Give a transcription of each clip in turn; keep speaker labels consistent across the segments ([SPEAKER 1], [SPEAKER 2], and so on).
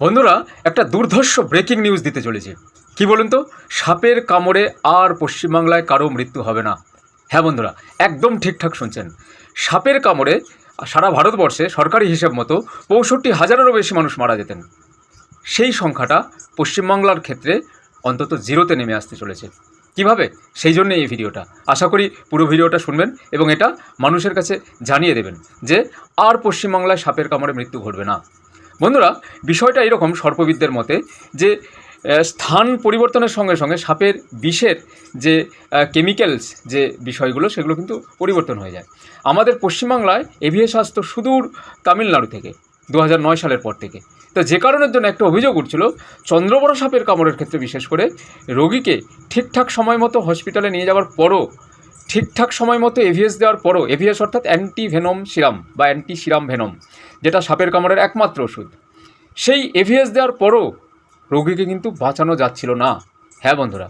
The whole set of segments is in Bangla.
[SPEAKER 1] বন্ধুরা, একটা দুর্ধর্ষ ব্রেকিং নিউজ দিতে চলেছে। কি বলুন তো? সাপের কামড়ে আর পশ্চিমবাংলায় কারও মৃত্যু হবে না। হ্যাঁ বন্ধুরা, একদম ঠিকঠাক শুনছেন। সাপের কামড়ে সারা ভারতবর্ষে সরকারি হিসেব মতো পঁয়ষট্টি হাজারেরও বেশি মানুষ মারা যেতেন। সেই সংখ্যাটা পশ্চিমবাংলার ক্ষেত্রে অন্তত জিরোতে নেমে আসতে চলেছে। কীভাবে? সেই জন্যে এই ভিডিওটা। আশা করি পুরো ভিডিওটা শুনবেন এবং এটা মানুষের কাছে জানিয়ে দেবেন যে আর পশ্চিমবাংলায় সাপের কামড়ে মৃত্যু ঘটবে না। বন্ধুরা, বিষয়টা এরকম সর্পবিদদের মতে যে স্থান পরিবর্তনের সঙ্গে সঙ্গে সাপের বিষের যে কেমিক্যালস যে বিষয়গুলো, সেগুলো কিন্তু পরিবর্তন হয়ে যায়। আমাদের পশ্চিমবাংলায় এভিএস আসতো সুদূর তামিলনাড়ু থেকে দু সালের পর থেকে। তো যে কারণের জন্য একটা অভিযোগ উঠছিল, চন্দ্রবড় সাপের কামড়ের ক্ষেত্রে বিশেষ করে রোগীকে ঠিকঠাক সময় মতো হসপিটালে নিয়ে যাওয়ার পরও ঠিকঠাক সময় মতো এভিএস দেওয়ার পরও এভিএস অর্থাৎ অ্যান্টি ভেনম সিরাম বা অ্যান্টি সিরাম ভেনম, যেটা সাপের কামড়ের একমাত্র ওষুধ। সেই এভিএস দেওয়ার পরও রোগীকে কিন্তু বাঁচানো যাচ্ছিল না। হ্যাঁ বন্ধুরা,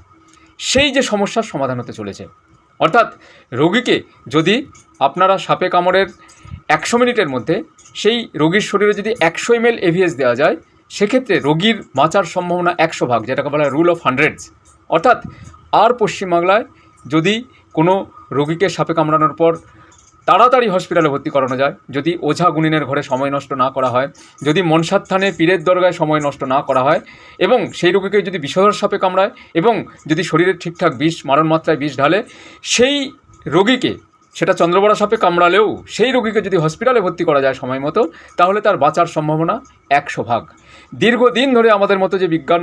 [SPEAKER 1] সেই যে সমস্যার সমাধান হতে চলেছে, অর্থাৎ রোগীকে যদি আপনারা সাপে কামড়ের একশো মিনিটের মধ্যে সেই রোগীর শরীরে যদি একশো এম এল এভিএস দেওয়া যায়, সেক্ষেত্রে রোগীর বাঁচার সম্ভাবনা একশো ভাগ, যেটাকে বলা হয় রুল অফ হান্ড্রেডস অর্থাৎ আর পশ্চিমবাংলায় যদি কোনো রোগীকে সাপে কামড়ানোর পর তাড়াতাড়ি হসপিটালে ভর্তি করানো যায়। যদি ওঝা গুনিনের ঘরে সময় নষ্ট না করা হয়, যদি মনসার থানে পীরের দরগায় সময় নষ্ট না করা হয় এবং সেই রোগীকে যদি বিষধর সাপে কামড়ায় এবং যদি শরীরে ঠিকঠাক বিষ, মারণ মাত্রায় বিষ ঢালে, সেই রোগীকে, সেটা চন্দ্রবড়া সাপে কামড়ালেও সেই রোগীকে যদি হসপিটালে ভর্তি করা যায় সময় মতো, তাহলে তার বাঁচার সম্ভাবনা একশো ভাগ। দীর্ঘদিন ধরে আমাদের মতো যে বিজ্ঞান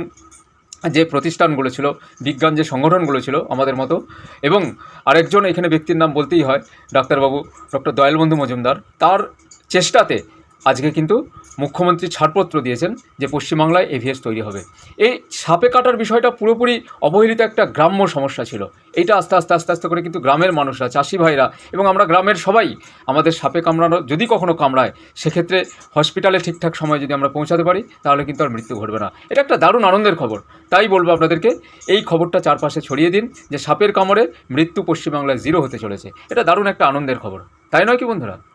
[SPEAKER 1] যে প্রতিষ্ঠানগুলো ছিল, বিজ্ঞান যে সংগঠনগুলো ছিল আমাদের মতো, এবং আরেকজন এখানে ব্যক্তির নাম বলতেই হয়, ডাক্তারবাবু ডক্টর দয়ালবন্ধু মজুমদার, তার চেষ্টাতে আজকে কিন্তু মুখ্যমন্ত্রী ছাড়পত্র দিয়েছেন যে পশ্চিমবাংলায় এভিএস তৈরি হবে। এই সাপে কাটার বিষয়টা পুরোপুরি অবহেলিত একটা গ্রাম্য সমস্যা ছিল। এইটা আস্তে আস্তে আস্তে আস্তে করে কিন্তু গ্রামের মানুষরা, চাষি ভাইরা এবং আমরা গ্রামের সবাই আমাদের সাপে কামড়ানো, যদি কখনো কামড়ায়, সেক্ষেত্রে হসপিটালে ঠিকঠাক সময় যদি আমরা পৌঁছাতে পারি, তাহলে কিন্তু আর মৃত্যু ঘটবে না। এটা একটা দারুণ আনন্দের খবর। তাই বলব আপনাদেরকে, এই খবরটা চারপাশে ছড়িয়ে দিন যে সাপের কামড়ে মৃত্যু পশ্চিমবাংলায় জিরো হতে চলেছে। এটা দারুণ একটা আনন্দের খবর। তাই নয় কি বন্ধুরা?